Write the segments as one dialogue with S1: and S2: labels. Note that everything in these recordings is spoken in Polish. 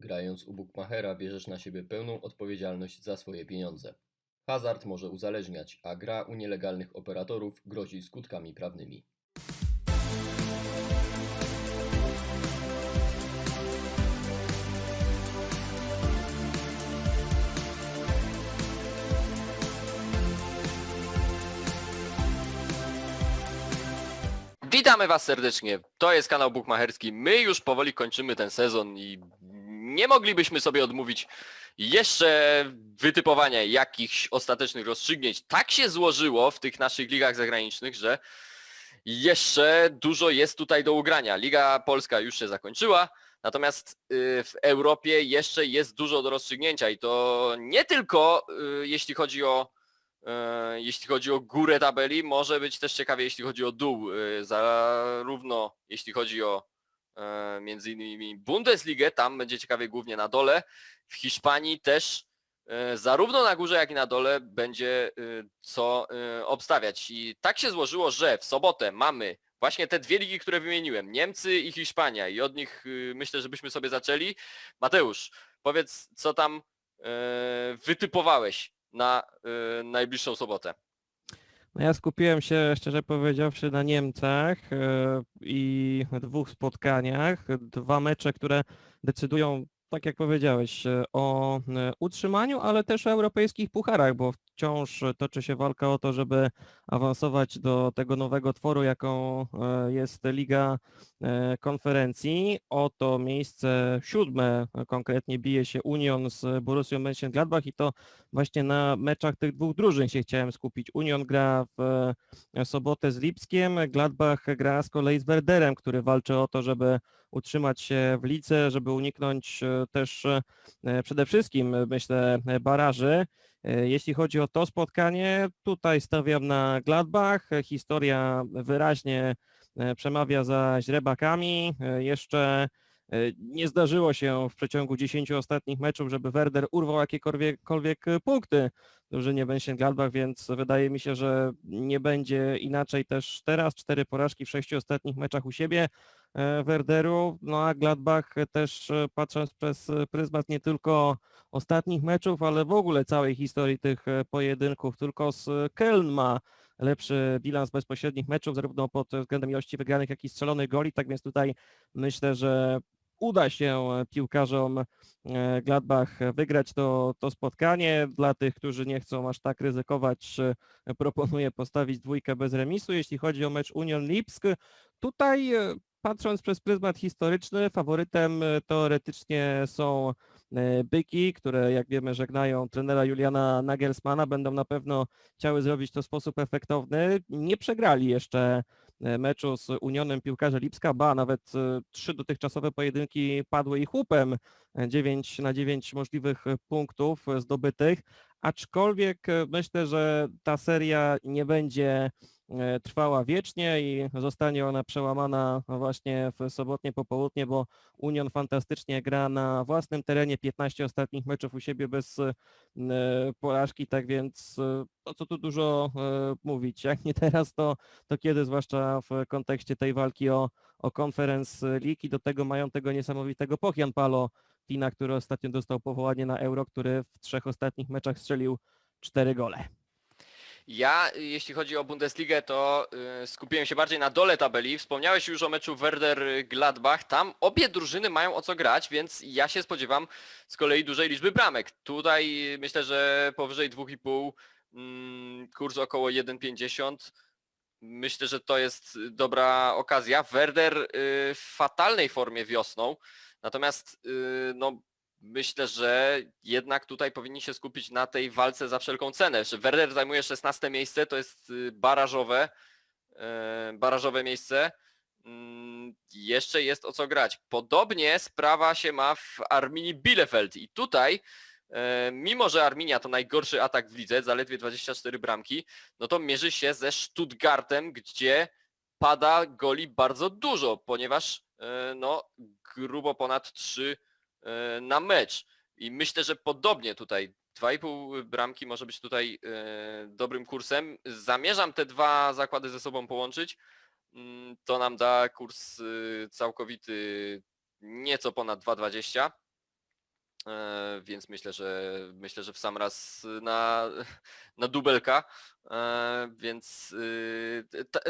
S1: Grając u bookmachera bierzesz na siebie pełną odpowiedzialność za swoje pieniądze. Hazard może uzależniać, a gra u nielegalnych operatorów grozi skutkami prawnymi.
S2: Witamy Was serdecznie. To jest kanał Bukmacherski. My już powoli kończymy ten sezon i nie moglibyśmy sobie odmówić jeszcze wytypowania jakichś ostatecznych rozstrzygnięć. Tak się złożyło w tych naszych ligach zagranicznych, że jeszcze dużo jest tutaj do ugrania. Liga Polska już się zakończyła, natomiast y, w Europie jeszcze jest dużo do rozstrzygnięcia i to nie tylko y, jeśli chodzi o E, Jeśli chodzi o górę tabeli, może być też ciekawie, jeśli chodzi o dół. Zarówno jeśli chodzi o między innymi Bundesligę, tam będzie ciekawie głównie na dole. W Hiszpanii też e, zarówno na górze, jak i na dole będzie e, co e, obstawiać. I tak się złożyło, że w sobotę mamy właśnie te dwie ligi, które wymieniłem, Niemcy i Hiszpania i od nich e, myślę, żebyśmy sobie zaczęli. Mateusz, powiedz, co tam e, wytypowałeś na y, najbliższą sobotę.
S3: No ja skupiłem się, szczerze powiedziawszy, na Niemcach e, i dwóch spotkaniach. Dwa mecze, które decydują, tak jak powiedziałeś, e, o e, utrzymaniu, ale też o europejskich pucharach, bo wciąż toczy się walka o to, żeby awansować do tego nowego tworu, jaką e, jest Liga Konferencji. O to miejsce siódme konkretnie bije się Union z Borussią Mönchengladbach i to właśnie na meczach tych dwóch drużyn się chciałem skupić. Union gra w sobotę z Lipskiem, Gladbach gra z kolei z Werderem, który walczy o to, żeby utrzymać się w lidze, żeby uniknąć e, też e, przede wszystkim, e, myślę, e, baraży. E, Jeśli chodzi o to spotkanie, tutaj stawiam na Gladbach. E, Historia wyraźnie e, przemawia za źrebakami. E, Jeszcze e, nie zdarzyło się w przeciągu 10 ostatnich meczów, żeby Werder urwał jakiekolwiek e, punkty drużynie Mönchengladbach, więc wydaje mi się, że nie będzie inaczej też teraz. Cztery porażki w sześciu ostatnich meczach u siebie e, Werderu, no a Gladbach też e, patrząc przez e, pryzmat nie tylko ostatnich meczów, ale w ogóle całej historii tych e, pojedynków, tylko z Köln ma lepszy bilans bezpośrednich meczów, zarówno pod względem ilości wygranych, jak i strzelonych goli, tak więc tutaj myślę, że uda się e, piłkarzom e, Gladbach wygrać to, to spotkanie. Dla tych, którzy nie chcą aż tak ryzykować, e, proponuję postawić dwójkę bez remisu. Jeśli chodzi o mecz Union Lipsk, tutaj e, patrząc przez pryzmat historyczny, faworytem e, teoretycznie są e, Byki, które jak wiemy żegnają trenera Juliana Nagelsmana, będą na pewno chciały zrobić to w sposób efektowny. Nie przegrali jeszcze e, meczu z Unionem piłkarze Lipska, ba nawet trzy dotychczasowe pojedynki padły ich łupem, 9 na 9 możliwych punktów zdobytych, aczkolwiek myślę, że ta seria nie będzie trwała wiecznie i zostanie ona przełamana właśnie w sobotnie popołudnie, bo Union fantastycznie gra na własnym terenie, 15 ostatnich meczów u siebie bez e, porażki, tak więc e, o co tu dużo e, mówić, jak nie teraz, to, to kiedy, zwłaszcza w kontekście tej walki o, o Conference League i do tego mają tego niesamowitego Pochian Palo Tina, który ostatnio dostał powołanie na Euro, który w trzech ostatnich meczach strzelił cztery gole.
S2: Ja, y, jeśli chodzi o Bundesligę, to y, skupiłem się bardziej na dole tabeli. Wspomniałeś już o meczu Werder-Gladbach. Tam obie drużyny mają o co grać, więc ja się spodziewam z kolei dużej liczby bramek. Tutaj y, myślę, że powyżej 2,5, mm, kurs około 1,50. Myślę, że to jest y, dobra okazja. Werder y, w fatalnej formie wiosną, natomiast y, no, myślę, że jednak tutaj powinni się skupić na tej walce za wszelką cenę. Werder zajmuje 16 miejsce, to jest y, barażowe, e, barażowe miejsce. Mm, Jeszcze jest o co grać. Podobnie sprawa się ma w Arminii Bielefeld i tutaj e, mimo, że Arminia to najgorszy atak w lidze, zaledwie 24 bramki, no to mierzy się ze Stuttgartem, gdzie pada goli bardzo dużo, ponieważ no grubo ponad 3 e, na mecz. I myślę, że podobnie tutaj 2,5 bramki może być tutaj e, dobrym kursem. Zamierzam te dwa zakłady ze sobą połączyć. Mm, To nam da kurs y, całkowity nieco ponad 2,20. E, więc myślę, że myślę, że w sam raz na, na dubelka, e, więc y,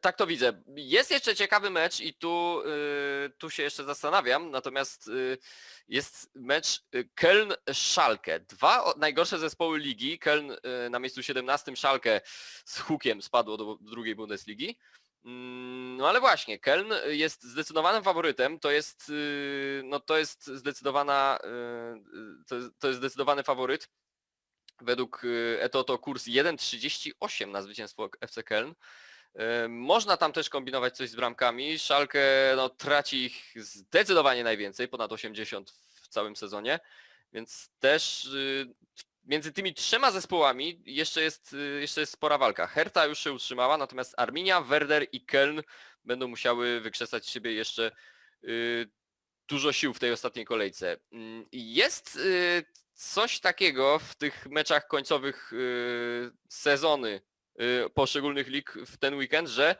S2: tak to widzę. Jest jeszcze ciekawy mecz i tu, y, tu się jeszcze zastanawiam, natomiast y, jest mecz y, Köln-Schalke. Dwa najgorsze zespoły ligi, Köln y, na miejscu 17, Schalke z hukiem spadło do drugiej Bundesligi. Mm, No ale właśnie, Keln jest zdecydowanym faworytem, to jest, yy, no to jest zdecydowana, yy, to jest, to jest zdecydowany faworyt. Według yy, Etoto kurs 1,38 na zwycięstwo FC Keln. Można tam też kombinować coś z bramkami. Szalkę no, traci ich zdecydowanie najwięcej, ponad 80 w całym sezonie, więc też między tymi trzema zespołami jeszcze jest, y, jeszcze jest spora walka. Hertha już się utrzymała, natomiast Arminia, Werder i Köln będą musiały wykrzesać siebie jeszcze y, dużo sił w tej ostatniej kolejce. Mm, Jest y, coś takiego w tych meczach końcowych sezony poszczególnych lig w ten weekend, że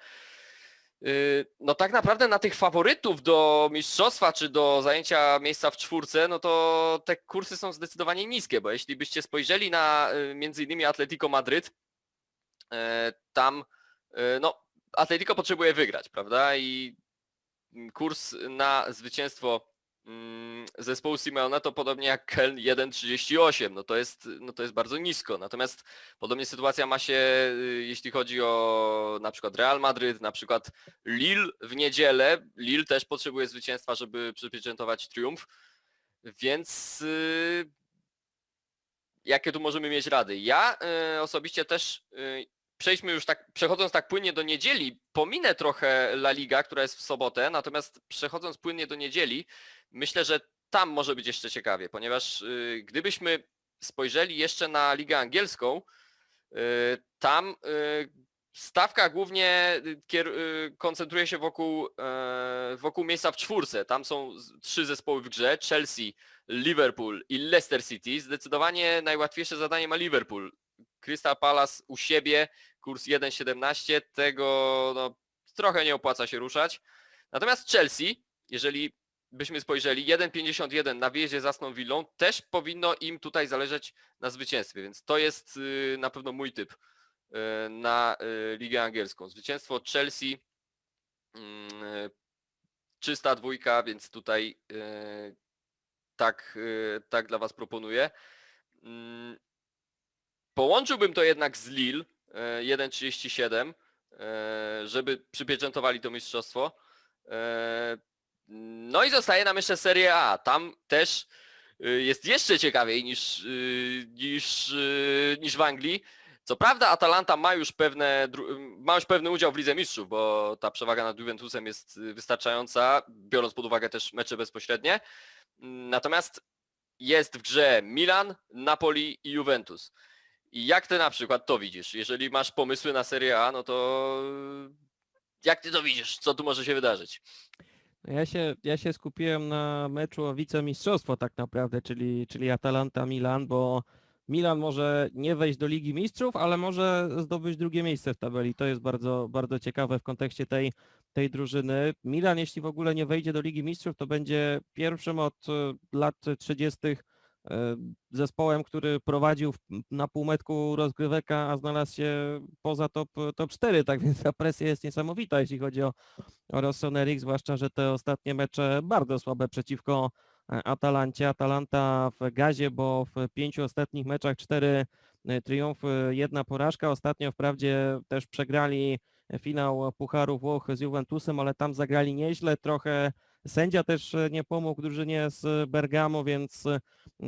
S2: no tak naprawdę na tych faworytów do mistrzostwa czy do zajęcia miejsca w czwórce, no to te kursy są zdecydowanie niskie, bo jeśli byście spojrzeli na y, między innymi Atletico Madryt, e, tam no Atletico potrzebuje wygrać, prawda? I kurs na zwycięstwo zespołu Simeona to podobnie jak Köln 1,38, no to jest, no to jest bardzo nisko. Natomiast podobnie sytuacja ma się, y, jeśli chodzi o na przykład Real Madryt, na przykład Lille w niedzielę. Lille też potrzebuje zwycięstwa, żeby przypieczętować triumf. Więc y, jakie tu możemy mieć rady? Ja y, osobiście też y, przejdźmy już tak, przechodząc tak płynnie do niedzieli, pominę trochę La Liga, która jest w sobotę, natomiast przechodząc płynnie do niedzieli, myślę, że tam może być jeszcze ciekawie, ponieważ y, gdybyśmy spojrzeli jeszcze na Ligę Angielską, y, tam y, stawka głównie koncentruje się wokół, e, wokół miejsca w czwórce. Tam są trzy zespoły w grze, Chelsea, Liverpool i Leicester City. Zdecydowanie najłatwiejsze zadanie ma Liverpool. Crystal Palace u siebie, kurs 1,17, tego no, trochę nie opłaca się ruszać. Natomiast Chelsea, jeżeli byśmy spojrzeli, 1,51 na wyjeździe z Aston Villą, też powinno im tutaj zależeć na zwycięstwie, więc to jest y, na pewno mój typ y, na y, Ligę Angielską. Zwycięstwo Chelsea, mm, czysta dwójka, więc tutaj tak, tak dla Was proponuję. Mm, Połączyłbym to jednak z Lille 1.37, e, żeby przypieczętowali to mistrzostwo. E, No i zostaje nam jeszcze Serie A. Tam też jest jeszcze ciekawiej niż, niż, niż w Anglii. Co prawda Atalanta ma już, pewne, ma już pewny udział w Lidze Mistrzów, bo ta przewaga nad Juventusem jest wystarczająca, biorąc pod uwagę też mecze bezpośrednie. Natomiast jest w grze Milan, Napoli i Juventus. I jak ty na przykład to widzisz? Jeżeli masz pomysły na Serie A, no to jak ty to widzisz? Co tu może się wydarzyć?
S3: Ja się, ja się skupiłem na meczu o wicemistrzostwo tak naprawdę, czyli, czyli Atalanta-Milan, bo Milan może nie wejść do Ligi Mistrzów, ale może zdobyć drugie miejsce w tabeli. To jest bardzo, bardzo ciekawe w kontekście tej, tej drużyny. Milan, jeśli w ogóle nie wejdzie do Ligi Mistrzów, to będzie pierwszym od e, lat 30. e, zespołem, który prowadził na półmetku rozgrywek, a znalazł się poza top, top 4, tak więc ta presja jest niesamowita, jeśli chodzi o, o zwłaszcza, że te ostatnie mecze bardzo słabe przeciwko e, Atalancie. Atalanta w gazie, bo w pięciu ostatnich meczach cztery e, triumfy, jedna porażka. Ostatnio wprawdzie też przegrali finał Pucharu Włoch z Juventusem, ale tam zagrali nieźle, trochę sędzia też e, nie pomógł drużynie z Bergamo, więc e,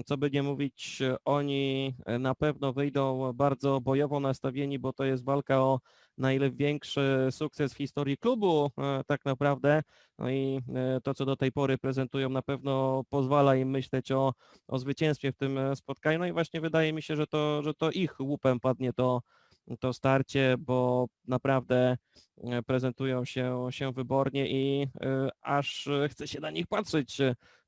S3: co by nie mówić, e, oni na pewno wyjdą bardzo bojowo nastawieni, bo to jest walka o największy sukces w historii klubu tak naprawdę. No i to, co do tej pory prezentują, na pewno pozwala im myśleć o, o zwycięstwie w tym spotkaniu. No i właśnie wydaje mi się, że to, że to ich łupem padnie to, to starcie, bo naprawdę e, prezentują się, się wybornie i e, aż chce się na nich patrzeć.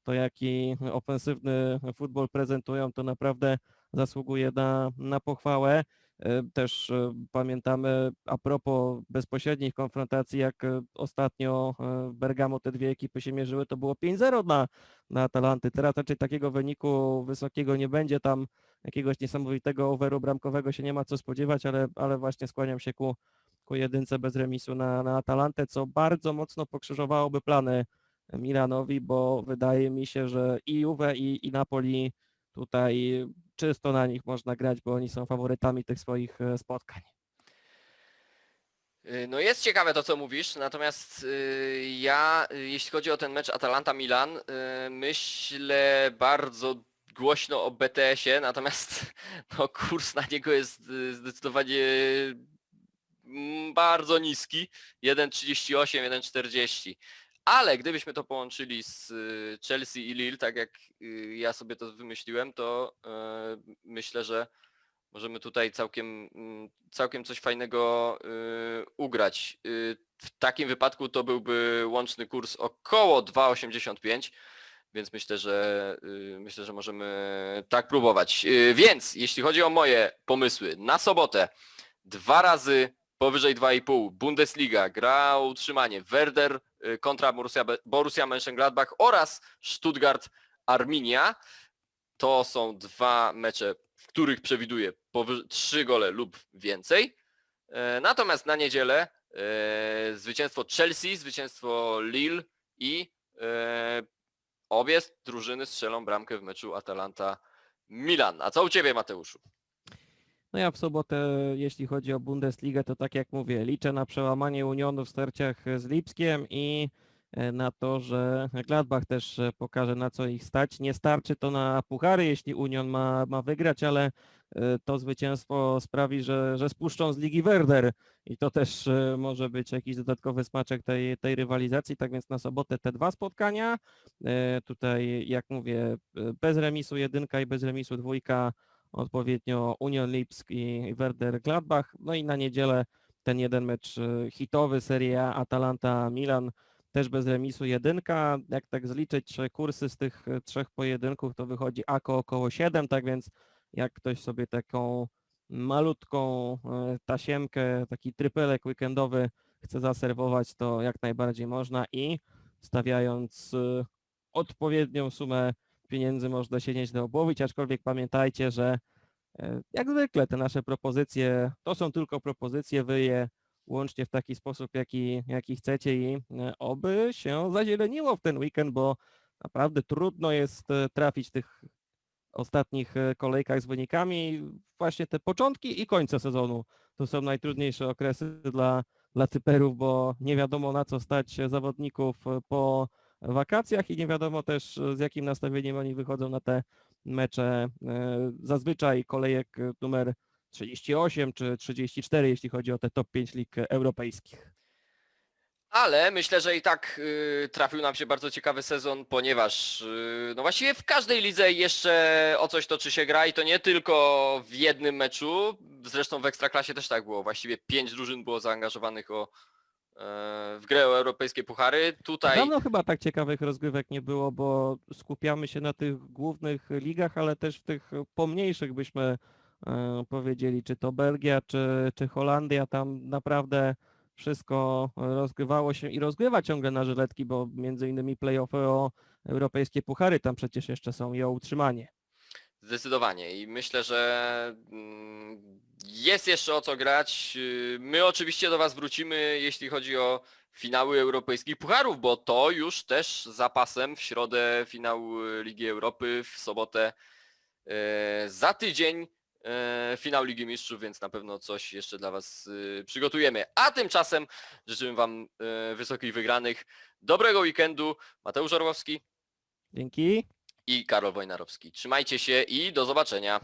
S3: To jaki ofensywny futbol prezentują, to naprawdę zasługuje na, na pochwałę. E, Też e, pamiętamy a propos bezpośrednich konfrontacji, jak e, ostatnio w Bergamo te dwie ekipy się mierzyły, to było 5-0 na, na Atalanty. Teraz raczej takiego wyniku wysokiego nie będzie, tam jakiegoś niesamowitego overu bramkowego się nie ma co spodziewać, ale, ale właśnie skłaniam się ku, ku jedynce bez remisu na, na Atalantę, co bardzo mocno pokrzyżowałoby plany Milanowi, bo wydaje mi się, że i Juve i, i Napoli tutaj czysto na nich można grać, bo oni są faworytami tych swoich e, spotkań.
S2: Y, No jest ciekawe to, co mówisz, natomiast y, ja, y, jeśli chodzi o ten mecz Atalanta-Milan, myślę bardzo głośno o BTS-ie, natomiast no, kurs na niego jest zdecydowanie mm, bardzo niski, 1,38, 1,40. Ale gdybyśmy to połączyli z y, Chelsea i Lille, tak jak y, ja sobie to wymyśliłem, to y, myślę, że możemy tutaj całkiem, mm, całkiem coś fajnego y, ugrać. W takim wypadku to byłby łączny kurs około 2,85, więc myślę, że myślę, że możemy tak próbować. Więc jeśli chodzi o moje pomysły, na sobotę dwa razy powyżej 2,5 Bundesliga, gra o utrzymanie Werder y, kontra Borussia, Borussia Mönchengladbach oraz Stuttgart Arminia. To są dwa mecze, w których przewiduję 3 gole lub więcej. E, Natomiast na niedzielę e, zwycięstwo Chelsea, zwycięstwo Lille i e, obie drużyny strzelą bramkę w meczu Atalanta-Milan. A co u Ciebie Mateuszu?
S3: No ja w sobotę, jeśli chodzi o Bundesligę, to tak jak mówię, liczę na przełamanie Unionu w starciach z Lipskiem i e, na to, że Gladbach też e, pokaże na co ich stać. Nie starczy to na puchary, jeśli Union ma, ma wygrać, ale e, to zwycięstwo sprawi, że, że spuszczą z Ligi Werder i to też e, może być jakiś dodatkowy smaczek tej, tej rywalizacji. Tak więc na sobotę te dwa spotkania. E, Tutaj, jak mówię, e, bez remisu jedynka i bez remisu dwójka odpowiednio Union Lipsk i Werder Gladbach. No i na niedzielę ten jeden mecz e, hitowy, Serie A Atalanta-Milan, też bez remisu jedynka. Jak tak zliczyć kursy z tych e, trzech pojedynków, to wychodzi AKO około 7, tak więc jak ktoś sobie taką malutką e, tasiemkę, taki trypelek weekendowy chce zaserwować, to jak najbardziej można i stawiając odpowiednią sumę pieniędzy można się nieźle obłowić, aczkolwiek pamiętajcie, że e, jak zwykle te nasze propozycje to są tylko propozycje, wy je łącznie w taki sposób, jaki, jaki chcecie i e, oby się zazieleniło w ten weekend, bo naprawdę trudno jest e, trafić w tych ostatnich kolejkach z wynikami. Właśnie te początki i końce sezonu to są najtrudniejsze okresy dla, dla typerów, bo nie wiadomo na co stać zawodników po wakacjach i nie wiadomo też e, z jakim nastawieniem oni wychodzą na te mecze. E, Zazwyczaj kolejek e, numer 38 czy 34, jeśli chodzi o te top 5 lig europejskich.
S2: Ale myślę, że i tak y, trafił nam się bardzo ciekawy sezon, ponieważ y, no właściwie w każdej lidze jeszcze o coś toczy się gra i to nie tylko w jednym meczu. Zresztą w Ekstraklasie też tak było. Właściwie pięć drużyn było zaangażowanych o, w grę o europejskie puchary. Tutaj
S3: Dawno chyba tak ciekawych rozgrywek nie było, bo skupiamy się na tych głównych ligach, ale też w tych pomniejszych byśmy e, powiedzieli, czy to Belgia, czy, czy Holandia, tam naprawdę wszystko rozgrywało się i rozgrywa ciągle na żyletki, bo między innymi play-offy o europejskie puchary tam przecież jeszcze są i o utrzymanie.
S2: Zdecydowanie i myślę, że mm, jest jeszcze o co grać. Yy, My oczywiście do Was wrócimy, jeśli chodzi o finały europejskich pucharów, bo to już też zapasem w środę finał y, Ligi Europy, w sobotę e, za tydzień finał Ligi Mistrzów, więc na pewno coś jeszcze dla Was y, przygotujemy. A tymczasem życzymy Wam wysokich wygranych, dobrego weekendu. Mateusz Orłowski
S3: Dzięki.
S2: i Karol Wojnarowski. Trzymajcie się i do zobaczenia.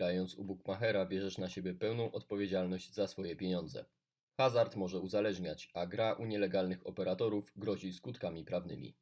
S1: Grając u Bookmachera bierzesz na siebie pełną odpowiedzialność za swoje pieniądze. Hazard może uzależniać, a gra u nielegalnych operatorów grozi skutkami prawnymi.